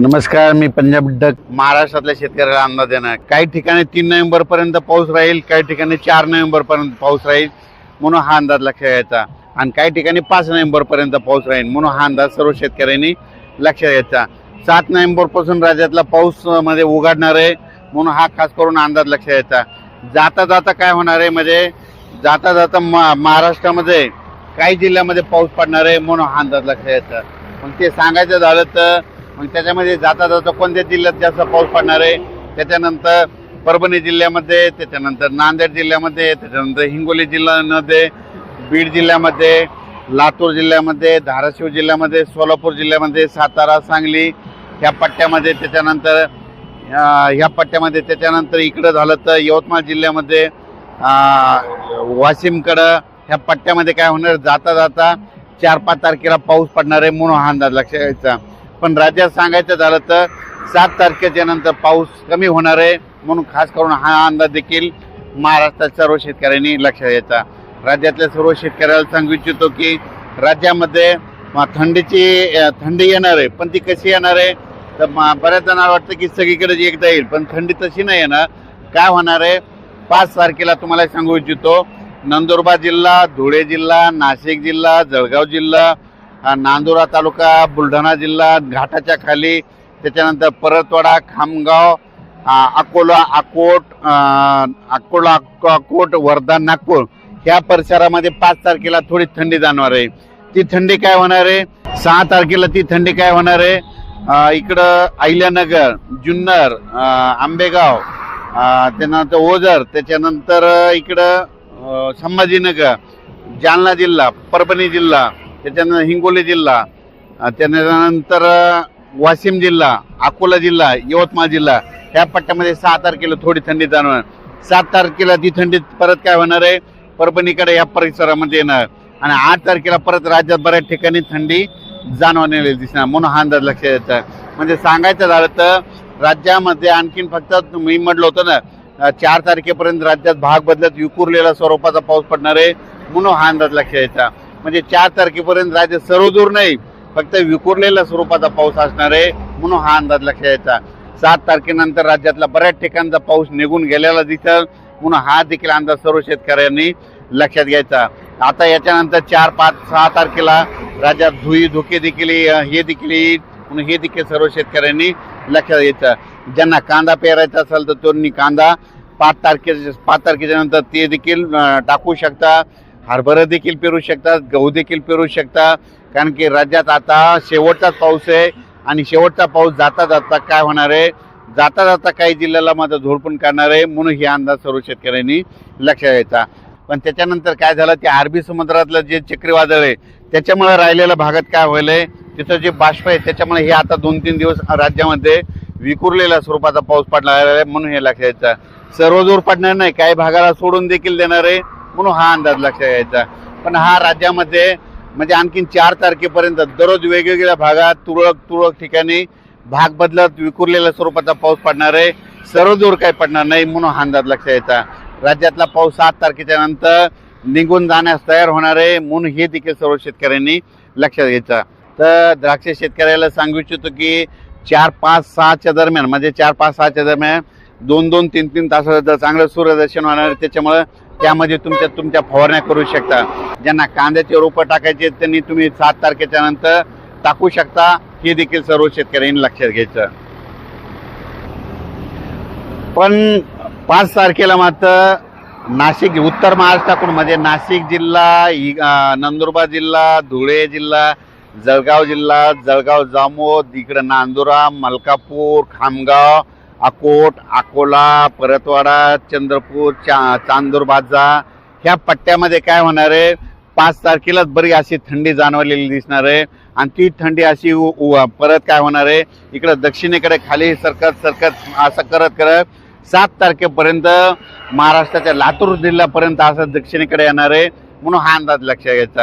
नमस्कार मी पंजाब डक. महाराष्ट्रातल्या शेतकऱ्याला अंदाज देणार. काही ठिकाणी तीन नोव्हेंबर पर्यंत पाऊस राहील काही ठिकाणी चार नोव्हेंबर पर्यंत पाऊस राहील म्हणून हा अंदाज लक्षात घ्यायचा आणि काही ठिकाणी पाच नोव्हेंबर पर्यंत पाऊस राहील म्हणून हा अंदाज सर्व शेतकऱ्यांनी लक्षात घ्यायचा सात नोव्हेंबरपासून राज्यातला पाऊसमध्ये उघडणार आहे म्हणून हा खास करून अंदाज लक्षात घ्यायचा जाता जाता काय होणार आहे म्हणजे जाता जाता महाराष्ट्रामध्ये काही जिल्ह्यामध्ये पाऊस पडणार आहे म्हणून हा अंदाज लक्षात घ्यायचा पण ते सांगायचं झालं तर मग त्याच्यामध्ये जाता जाता कोणत्या जिल्ह्यात जास्त पाऊस पडणार आहे? त्याच्यानंतर परभणी जिल्ह्यामध्ये त्याच्यानंतर नांदेड जिल्ह्यामध्ये त्याच्यानंतर हिंगोली जिल्ह्यामध्ये बीड जिल्ह्यामध्ये लातूर जिल्ह्यामध्ये धाराशिव जिल्ह्यामध्ये सोलापूर जिल्ह्यामध्ये सातारा सांगली ह्या पट्ट्यामध्ये त्याच्यानंतर ह्या पट्ट्यामध्ये त्याच्यानंतर इकडं झालं तर यवतमाळ जिल्ह्यामध्ये वाशिमकडं ह्या पट्ट्यामध्ये काय होणार? जाता जाता चार पाच तारखेला पाऊस पडणार आहे म्हणून हा अंदाज लक्षात घ्यायचा. पण राज्यात सांगायचं झालं तर सात तारखेच्या नंतर पाऊस कमी होणार आहे. म्हणून खास करून हा अंदाज देखील महाराष्ट्रात सर्व शेतकऱ्यांनी लक्षात घ्यायचा. राज्यातल्या सर्व शेतकऱ्याला सांगू इच्छितो की राज्यामध्ये थंडीची थंडी येणार आहे पण ती कशी येणार आहे? तर बऱ्याच जणांना वाटतं की सगळीकडे एकदा येईल पण थंडी तशी नाही येणार. काय होणार आहे? पाच तारखेला तुम्हाला सांगू इच्छितो नंदुरबार जिल्हा धुळे जिल्हा नाशिक जिल्हा जळगाव जिल्हा नांदुरा तालुका बुलढाणा जिल्हा घाटाच्या खाली त्याच्यानंतर परतवाडा खामगाव अकोला अकोट अकोला अकोट वर्धा नागपूर. ह्या परिसरामध्ये पाच तारखेला थोडी थंडी जाणणार आहे. ती थंडी काय होणार आहे? सहा तारखेला ती थंडी काय होणार आहे? इकडं अहिल्यानगर जुन्नर आंबेगाव त्यानंतर ओझर त्याच्यानंतर इकडं संभाजीनगर जालना जिल्हा परभणी जिल्हा त्याच्यानंतर हिंगोली जिल्हा त्यानंतर वाशिम जिल्हा अकोला जिल्हा यवतमाळ जिल्हा ह्या पट्ट्यामध्ये सहा तारखेला थोडी थंडी जाणवणार. सात तारखेला ती थंडी परत काय होणार आहे? परभणीकडे या परिसरामध्ये येणार. आणि आठ तारखेला परत राज्यात बऱ्याच ठिकाणी थंडी जाणवलेली दिसणार. म्हणून हा अंदाज लक्षात येतं म्हणजे सांगायचं झालं तर राज्यामध्ये आणखीन फक्त मी म्हटलं होतं ना चार तारखेपर्यंत राज्यात भाग बदलत विखुरलेला स्वरूपाचा पाऊस पडणार आहे. म्हणून हा अंदाज लक्षात यायचा म्हणजे चार तारखेपर्यंत राज्य सर्वदूर नाही फक्त विखुरलेल्या स्वरूपाचा पाऊस असणार आहे म्हणून हा अंदाज लक्षात यायचा सात तारखेनंतर राज्यातला बऱ्याच ठिकाणचा पाऊस निघून गेलेला दिसेल म्हणून हा देखील अंदाज सर्व शेतकऱ्यांनी लक्षात घ्यायचा. आता याच्यानंतर चार पाच सहा तारखेला राज्यात धुई धुके देखील हे देखील येईल म्हणून हे देखील सर्व शेतकऱ्यांनी लक्षात घ्यायचं. ज्यांना कांदा पेरायचा असेल तर त्यांनी कांदा पाच तारखे पाच तारखेच्या नंतर ते देखील टाकू शकता. हरभरा देखील पेरू शकतात गहू देखील पेरू शकता कारण की राज्यात आता शेवटचाच पाऊस आहे आणि शेवटचा पाऊस जाता जाता काय होणार आहे? जाता जाता काही जिल्ह्याला मात्र झोडपून काढणार आहे म्हणून हे अंदाज सर्व शेतकऱ्यांनी लक्षात द्यायचा पण त्याच्यानंतर काय झालं ते अरबी समुद्रातलं जे चक्रीवादळ आहे त्याच्यामुळे राहिलेल्या भागात काय व्हायलंय? तिथं जे बाष्प आहे त्याच्यामुळे हे आता दोन तीन दिवस राज्यामध्ये विखुरलेल्या स्वरूपाचा पाऊस पडला आहे म्हणून हे लक्षात सर्व सर्वदूर पडणार नाही काही भागाला सोडून देखील देणार आहे. म्हणून हा अंदाज लक्षात घ्यायचा. पण हा राज्यामध्ये म्हणजे आणखीन चार तारखेपर्यंत दररोज वेगवेगळ्या भागात तुरळक तुरळक ठिकाणी भाग बदलत विखुरलेल्या स्वरूपाचा पाऊस पडणार आहे. सर्व दूर काही पडणार नाही म्हणून हा अंदाज लक्षात यायचा राज्यातला पाऊस सात तारखेच्या नंतर निघून जाण्यास तयार होणार आहे म्हणून हे देखील सर्व शेतकऱ्यांनी लक्षात घ्यायचं. तर द्राक्ष शेतकऱ्याला सांगू इच्छितो की चार पाच सहाच्या दरम्यान म्हणजे चार पाच सहाच्या दरम्यान दोन दोन तीन तीन तासाचं चांगलं सूर्यदर्शन होणार त्याच्यामुळं त्यामध्ये तुमच्या तुमच्या फवारण्या करू शकता. ज्यांना कांद्याचे रोपं टाकायचे त्यांनी तुम्ही सात तारखेच्या नंतर टाकू शकता. हे देखील सर्व शेतकऱ्यांनी लक्षात घ्यायचं. पण पाच तारखेला मात्र नाशिक उत्तर महाराष्ट्राकडून म्हणजे नाशिक जिल्हा नंदुरबार जिल्हा धुळे जिल्हा जळगाव जिल्हा जळगाव जामोद इकडं नांदुरा मलकापूर खामगाव अकोट अकोला परतवाडा चंद्रपूर चा चांदूर बाजा ह्या पट्ट्यामध्ये काय होणार आहे? पाच तारखेलाच बरी अशी थंडी जाणवलेली दिसणार आहे. आणि ती थंडी अशी उ- उ- परत काय होणार आहे? इकडं दक्षिणेकडे खाली सरकत सरकत असं करत करत सात तारखेपर्यंत महाराष्ट्राच्या लातूर जिल्ह्यापर्यंत असं दक्षिणेकडे येणार आहे. म्हणून हा अंदाज लक्षात घ्यायचा.